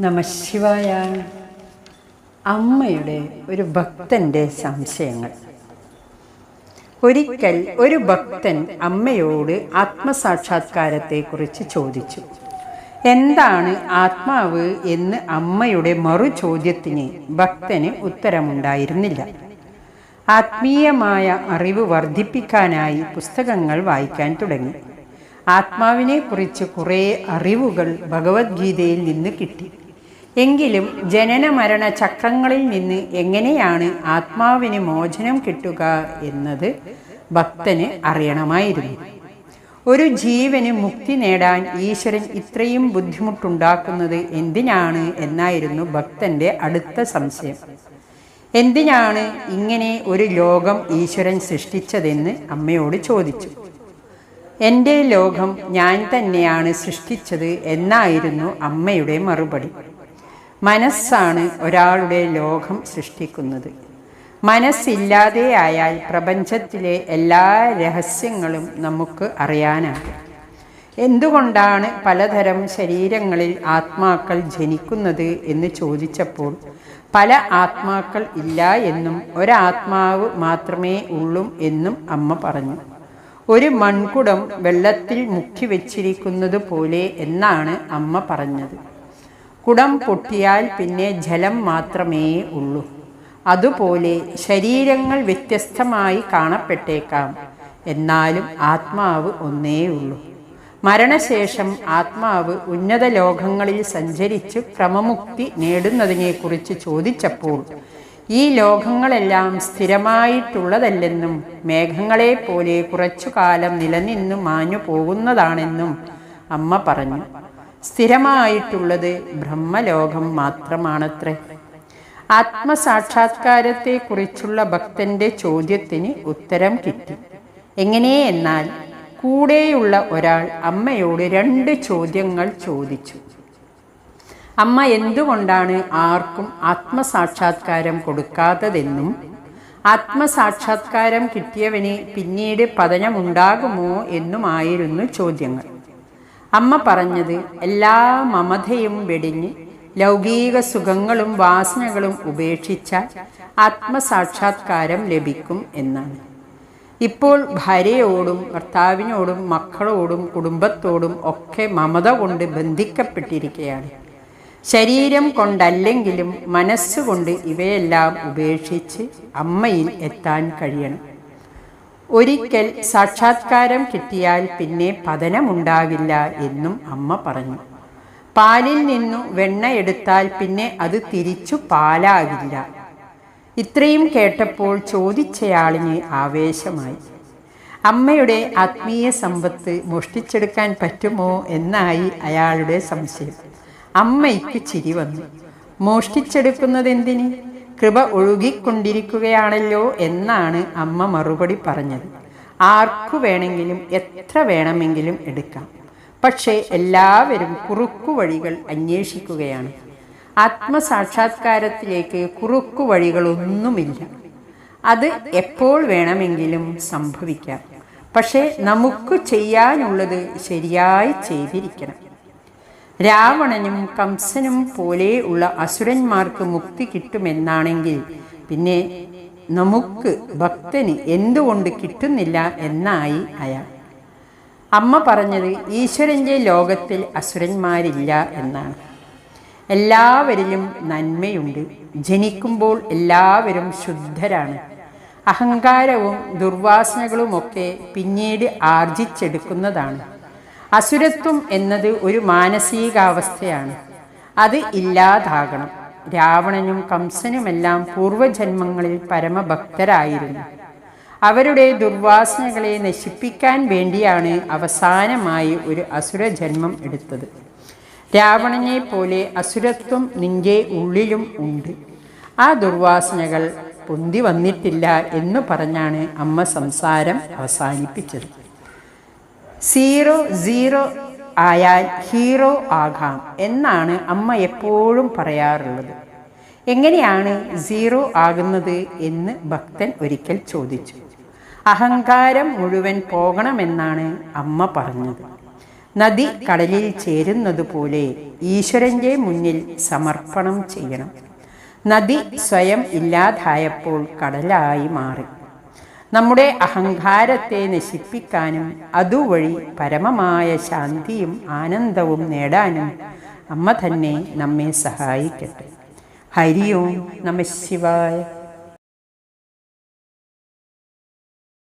നമശിവായ അമ്മയുടെ ഒരു ഭക്തന്റെ സംശയങ്ങൾ. ഒരിക്കൽ ഒരു ഭക്തൻ അമ്മയോട് ആത്മസാക്ഷാത്കാരത്തെക്കുറിച്ച് ചോദിച്ചു. എന്താണ് ആത്മാവ് എന്ന് അമ്മയുടെ മറു ചോദ്യത്തിന് ഭക്തന് ഉത്തരമുണ്ടായിരുന്നില്ല. ആത്മീയമായ അറിവ് വർദ്ധിപ്പിക്കാനായി പുസ്തകങ്ങൾ വായിക്കാൻ തുടങ്ങി. ആത്മാവിനെ കുറിച്ച് കുറേ അറിവുകൾ ഭഗവത്ഗീതയിൽ നിന്ന് കിട്ടി. എങ്കിലും ജനന മരണ ചക്രങ്ങളിൽ നിന്ന് എങ്ങനെയാണ് ആത്മാവിന് മോചനം കിട്ടുക എന്നത് ഭക്തന് അറിയണമായിരുന്നു. ഒരു ജീവന് മുക്തി നേടാൻ ഈശ്വരൻ ഇത്രയും ബുദ്ധിമുട്ടുണ്ടാക്കുന്നത് എന്തിനാണ് എന്നായിരുന്നു ഭക്തന്റെ അടുത്ത സംശയം. എന്തിനാണ് ഇങ്ങനെ ഒരു ലോകം ഈശ്വരൻ സൃഷ്ടിച്ചതെന്ന് അമ്മയോട് ചോദിച്ചു. എന്റെ ലോകം ഞാൻ തന്നെയാണ് സൃഷ്ടിച്ചത് എന്നായിരുന്നു അമ്മയുടെ മറുപടി. മനസ്സാണ് ഒരാളുടെ ലോകം സൃഷ്ടിക്കുന്നത്. മനസ്സില്ലാതെ ആയാൽ പ്രപഞ്ചത്തിലെ എല്ലാ രഹസ്യങ്ങളും നമുക്ക് അറിയാനാകും. എന്തുകൊണ്ടാണ് പലതരം ശരീരങ്ങളിൽ ആത്മാക്കൾ ജനിക്കുന്നത് എന്ന് ചോദിച്ചപ്പോൾ പല ആത്മാക്കൾ ഇല്ല എന്നും ഒരാത്മാവ് മാത്രമേ ഉള്ളൂ എന്നും അമ്മ പറഞ്ഞു. ഒരു മൺകുടം വെള്ളത്തിൽ മുക്കി വെച്ചിരിക്കുന്നത് പോലെ എന്നാണ് അമ്മ പറഞ്ഞത്. കുടം പൊട്ടിയാൽ പിന്നെ ജലം മാത്രമേ ഉള്ളൂ. അതുപോലെ ശരീരങ്ങൾ വ്യത്യസ്തമായി കാണപ്പെട്ടേക്കാം. എന്നാലും ആത്മാവ് ഒന്നേ ഉള്ളൂ. മരണശേഷം ആത്മാവ് ഉന്നത ലോകങ്ങളിൽ സഞ്ചരിച്ച് ക്രമമുക്തി നേടുന്നതിനെക്കുറിച്ച് ചോദിച്ചപ്പോൾ ഈ ലോകങ്ങളെല്ലാം സ്ഥിരമായിട്ടുള്ളതല്ലെന്നും മേഘങ്ങളെ പോലെ കുറച്ചു കാലം നിലനിന്നു മാഞ്ഞു പോകുന്നതാണെന്നും അമ്മ പറഞ്ഞു. സ്ഥിരമായിട്ടുള്ളത് ബ്രഹ്മലോകം മാത്രമാണത്രേ. ആത്മസാക്ഷാത്കാരത്തെക്കുറിച്ചുള്ള ഭക്തന്റെ ചോദ്യത്തിന് ഉത്തരം കിട്ടി. എങ്ങനെയെന്നാൽ കൂടെയുള്ള ഒരാൾ അമ്മയോട് രണ്ട് ചോദ്യങ്ങൾ ചോദിച്ചു. അമ്മ എന്തുകൊണ്ടാണ് ആർക്കും ആത്മസാക്ഷാത്കാരം കൊടുക്കാത്തതെന്നും ആത്മസാക്ഷാത്കാരം കിട്ടിയവന് പിന്നീട് പതനമുണ്ടാകുമോ എന്നുമായിരുന്നു ചോദ്യങ്ങൾ. അമ്മ പറഞ്ഞത് എല്ലാ മമതയും വെടിഞ്ഞ് ലൗകിക സുഖങ്ങളും വാസനകളും ഉപേക്ഷിച്ചാൽ ആത്മസാക്ഷാത്കാരം ലഭിക്കും എന്നാണ്. ഇപ്പോൾ ഭാര്യയോടും ഭർത്താവിനോടും മക്കളോടും കുടുംബത്തോടും ഒക്കെ മമത കൊണ്ട് ബന്ധിക്കപ്പെട്ടിരിക്കുകയാണ്. ശരീരം കൊണ്ടല്ലെങ്കിലും മനസ്സുകൊണ്ട് ഇവയെല്ലാം ഉപേക്ഷിച്ച് അമ്മയിൽ എത്താൻ കഴിയണം. ഒരിക്കൽ സാക്ഷാത്കാരം കിട്ടിയാൽ പിന്നെ പതനമുണ്ടാകില്ല എന്നും അമ്മ പറഞ്ഞു. പാലിൽ നിന്നു വെണ്ണ എടുത്താൽ പിന്നെ അത് തിരിച്ചു പാലാകില്ല. ഇത്രയും കേട്ടപ്പോൾ ചോദിച്ചയാളിന് ആവേശമായി. അമ്മയുടെ ആത്മീയ സമ്പത്ത് മോഷ്ടിച്ചെടുക്കാൻ പറ്റുമോ എന്നായി അയാളുടെ സംശയം. അമ്മയ്ക്ക് ചിരി വന്നു. മോഷ്ടിച്ചെടുക്കുന്നതെന്തിന്? കൃപ ഒഴുകിക്കൊണ്ടിരിക്കുകയാണല്ലോ എന്നാണ് അമ്മ മറുപടി പറഞ്ഞത്. ആർക്കു വേണമെങ്കിലും എത്ര വേണമെങ്കിലും എടുക്കാം. പക്ഷേ എല്ലാവരും കുറുക്കു വഴികൾ അന്വേഷിക്കുകയാണ്. ആത്മസാക്ഷാത്കാരത്തിലേക്ക് കുറുക്കു വഴികളൊന്നുമില്ല അത് എപ്പോൾ വേണമെങ്കിലും സംഭവിക്കാം. പക്ഷേ നമുക്ക് ചെയ്യാനുള്ളത് ശരിയായി ചെയ്തിരിക്കണം. രാവണനും കംസനും പോലെ ഉള്ള അസുരന്മാർക്ക് മുക്തി കിട്ടുമെന്നാണെങ്കിൽ പിന്നെ നമുക്ക് ഭക്തന് എന്തുകൊണ്ട് കിട്ടുന്നില്ല എന്നായി അയാൾ. അമ്മ പറഞ്ഞത് ഈശ്വരന്റെ ലോകത്തിൽ അസുരന്മാരില്ല എന്നാണ്. എല്ലാവരിലും നന്മയുണ്ട്. ജനിക്കുമ്പോൾ എല്ലാവരും ശുദ്ധരാണ്. അഹങ്കാരവും ദുർവാസനകളുമൊക്കെ പിന്നീട് ആർജിച്ചെടുക്കുന്നതാണ്. അസുരത്വം എന്നത് ഒരു മാനസികാവസ്ഥയാണ്. അത് ഇല്ലാതാകണം. രാവണനും കംസനുമെല്ലാം പൂർവജന്മങ്ങളിൽ പരമഭക്തരായിരുന്നു. അവരുടെ ദുർവാസനകളെ നശിപ്പിക്കാൻ വേണ്ടിയാണ് അവസാനമായി ഒരു അസുര ജന്മം എടുത്തത്. രാവണനെ പോലെ അസുരത്വം നിന്റെ ഉള്ളിലും ഉണ്ട്. ആ ദുർവാസനകൾ പൊന്തി വന്നിട്ടില്ല എന്ന് പറഞ്ഞാണ് അമ്മ സംസാരം അവസാനിപ്പിച്ചത്. സീറോ സീറോ ആയാൽ ഹീറോ ആകാം എന്നാണ് അമ്മ എപ്പോഴും പറയാറുള്ളത്. എങ്ങനെയാണ് സീറോ ആകുന്നത് എന്ന് ഭക്തൻ ഒരിക്കൽ ചോദിച്ചു. അഹങ്കാരം മുഴുവൻ പോകണമെന്നാണ് അമ്മ പറഞ്ഞത്. നദി കടലിൽ ചേരുന്നത് പോലെ ഈശ്വരന്റെ മുന്നിൽ സമർപ്പണം ചെയ്യണം. നദി സ്വയം ഇല്ലാതായപ്പോൾ കടലായി മാറി. നമ്മുടെ അഹങ്കാരത്തെ നശിപ്പിക്കാനും അതുവഴി പരമമായ ശാന്തിയും ആനന്ദവും നേടാനും അമ്മ തന്നെ നമ്മെ സഹായിക്കട്ടെ. ഹരി ഓം നമ ശിവായ.